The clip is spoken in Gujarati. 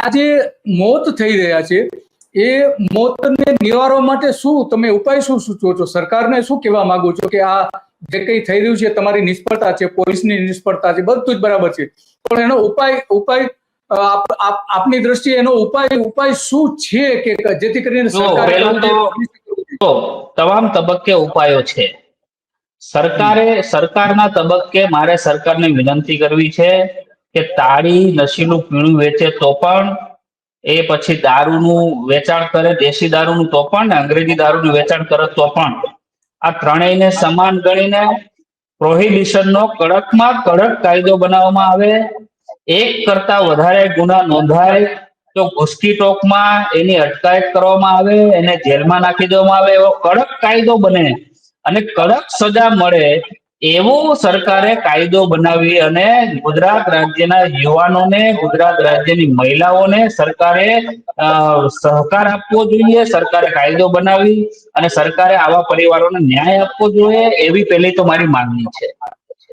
આ જે મોત થઈ રહ્યા છે. એ મોતને નિવારવા માટે શું તમે ઉપાય શું સૂચવો છો સરકારને શું કહેવા માંગો છો કે આ જે કંઈ થઈ રહ્યું છે તમારી નિષ્ફળતા છે પોલીસની નિષ્ફળતા છે બધું જ બરાબર છે. પણ એનો ઉપાય ઉપાય આપની દ્રષ્ટિએ એનો ઉપાય ઉપાય શું છે કે જેથી કરીને તમામ તબક્કે ઉપાયો છે. સરકારે સરકારના તબક્કે મારે સરકારને વિનંતી કરવી છે કે તાળી નશીલું પીણું વેચે તો પણ એ પછી દારૂનું વેચાણ કરે, દેશી દારૂનું તો પણ ને અંગ્રેજી દારૂનું વેચાણ કરે તો પણ. આ ત્રણેયને સમાન ગણીને પ્રોહિબિશનનો કડકમાં કડક કાયદો બનાવવામાં આવે. એક કરતા વધારે ગુના નોંધાય તો ઘુસકી ટોકમાં એની અટકાયત કરવામાં આવે, એને જેલમાં નાખી દેવામાં આવે એવો કડક કાયદો બને. અને કડક સજા મળે એવો સરકારે કાયદો બનાવી અને ગુજરાત રાજ્યના યુવાનોને, ગુજરાત રાજ્યની મહિલાઓને સરકારે સહકાર આપવો જોઈએ, સરકારે કાયદો બનાવી અને સરકારે આવા પરિવારોને ન્યાય આપવો જોઈએ, એવી પહેલી તો મારી માંગણી છે.